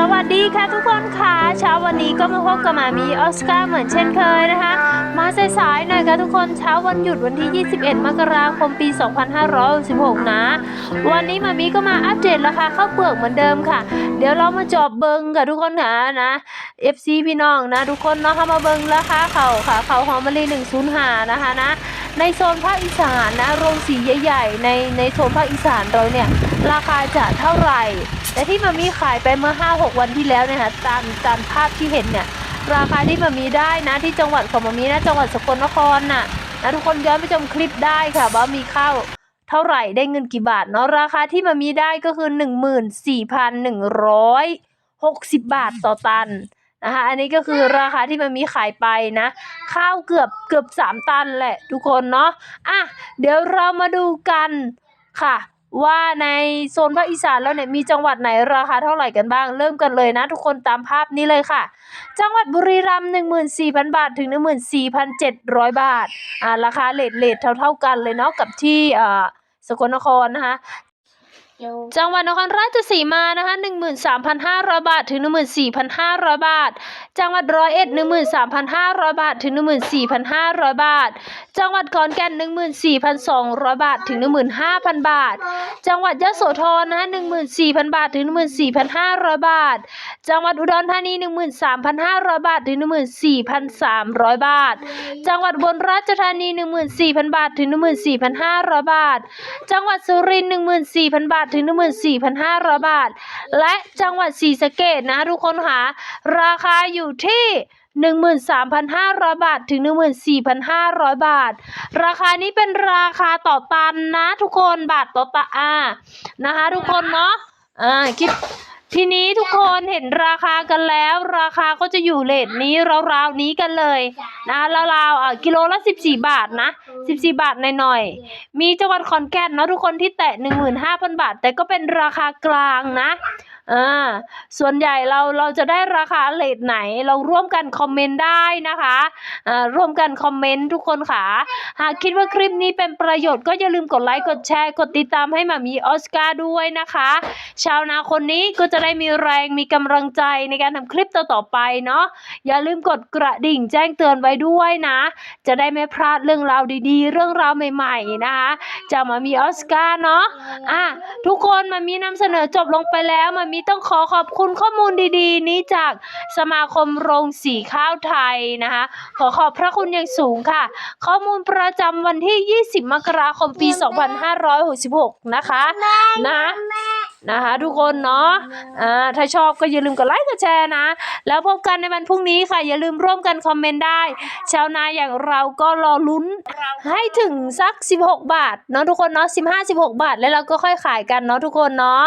สวัสดีค่ะทุกคนค่ะเช้าวันนี้ก็มาพบกับมามีออสการ์เหมือนเช่นเคยนะคะ มาสายๆหน่อยค่ะทุกคนเช้าวันหยุดวันที่ 21 มกราคมปี 2516นะ วันนี้มามีก็มาอัปเดตราคาข้าวเปลือกเหมือนเดิมค่ะ เดี๋ยวเรามาจอบเบิงกับทุกคนค่ะนะ FC พี่น้องนะทุกคนเนาะเข้ามาเบิงราคาเขาค่ะเขาหอมมะลิ105 นะคะนะในโซนภาคอีสานนะโรงสีใหญ่ ๆ ในในโซนภาคอีสานเราเนี่ย ราคาจะเท่าไหร่ แต่ที่มามีขายไปเมื่อ 5-6 วันที่แล้วเนี่ยค่ะตามตามภาพที่เห็นเนี่ยราคาที่มามีได้นะที่จังหวัดของมามีนะจังหวัดสกลนครน่ะนะทุกคนย้อนไปชมคลิปได้ค่ะว่ามีข้าวเท่าไหร่ได้เงินกี่บาทเนาะราคาที่มามีได้ก็คือ 14,160 บาทต่อตันนะคะอันนี้ก็คือราคาที่มันมีขายไปนะ ข้าวเกือบเกือบสามตันแหละทุกคนเนาะอะเดี๋ยวเรามาดูกันค่ะ ว่าในโซนภาคอีสานแล้วเนี่ยมีจังหวัดไหนราคาเท่าไหร่กันบ้าง เริ่มกันเลยนะทุกคนตามภาพนี้เลยค่ะ จังหวัดบุรีรัมย์14,000 บาทถึง 14,700 บาทอ่าราคาเลทเลทเท่าเท่าๆกันเลยเนาะกับที่อ่าสกลนครนะคะจังหวัดนครราชสีมานะคะ13,500 บาทถึง 14,500 บาท จังหวัดร้อยเอ็ดหนึ่งหมื่นสามพันห้าร้อยบาทถึงหนึ่งหมื่นสี่พันห้าร้อยบาท จังหวัดขอนแก่นหนึ่งหมื่นสี่พันสองร้อยบาทถึงหนึ่งหมื่นห้าพันบาท จังหวัดยะโสธรนะหนึ่งหมื่นสี่พันบาทถึงหนึ่งหมื่นสี่พันห้าร้อยบาท จังหวัดอุดรธานี 13,500 บาท ถึง 14,300 บาท จังหวัดอุบนราชธานี 14,000 บาท ถึง 14,500 บาท จังหวัดสุรินทร์14,000 บาท ถึง 14,500 บาท และจังหวัดศรีสะเกษนะทุกคนค่ะราคาอยู่ที่13,500 บาท ถึง 14,500 บาท ราคานี้เป็นราคาต่อตันนะทุกคนบาทต่อตะอานะคะทุกคนเนาะอ่าคิด ทีนี้ทุกคนเห็นราคากันแล้ว ราคาก็จะอยู่เลทนี้ราวๆนี้กันเลยนะราวๆอะกิโลละ14 บาทนะ 14 บาทหน่อยๆมีจังหวัดขอนแก่นเนาะทุกคนที่แตะ15,000 บาท แต่ก็เป็นราคากลางนะ อ่าส่วนใหญ่เราเราจะได้ราคาเลทไหน เราร่วมกันคอมเมนต์ได้นะคะอ่าร่วมกันคอมเมนต์ทุกคนค่ะ หากคิดว่าคลิปนี้เป็นประโยชน์ก็อย่าลืมกดไลค์กดแชร์กดติดตามให้มามีออสการ์ด้วยนะคะ ชาวนาคนนี้ก็จะได้มีแรงมีกำลังใจในการทำคลิปต่อๆไปเนาะอย่าลืมกดกระดิ่งแจ้งเตือนไว้ด้วยนะ จะได้ไม่พลาดเรื่องราวดีๆ เรื่องราวใหม่ๆนะคะจากมามีออสการ์เนาะอะทุกคนมามีนำเสนอจบลงไปแล้วมามีต้องขอขอบคุณข้อมูลดีๆ นี้จากสมาคมโรงสีข้าวไทยนะคะ ขอขอบพระคุณอย่างสูงค่ะ ข้อมูลประจำวันที่ 20 มกราคมปี 2566 นะคะนะนะคะทุกคนเนาะอ่าถ้าชอบก็อย่าลืมกดไลค์กดแชร์นะ แล้วพบกันในวันพรุ่งนี้ค่ะ อย่าลืมร่วมกันคอมเมนต์ได้ ชาวนาอย่างเราก็รอลุ้นให้ถึงสัก 16 บาทเนาะทุกคนเนาะ15 16 บาท แล้วเราก็ค่อยขายกันเนาะทุกคนเนาะ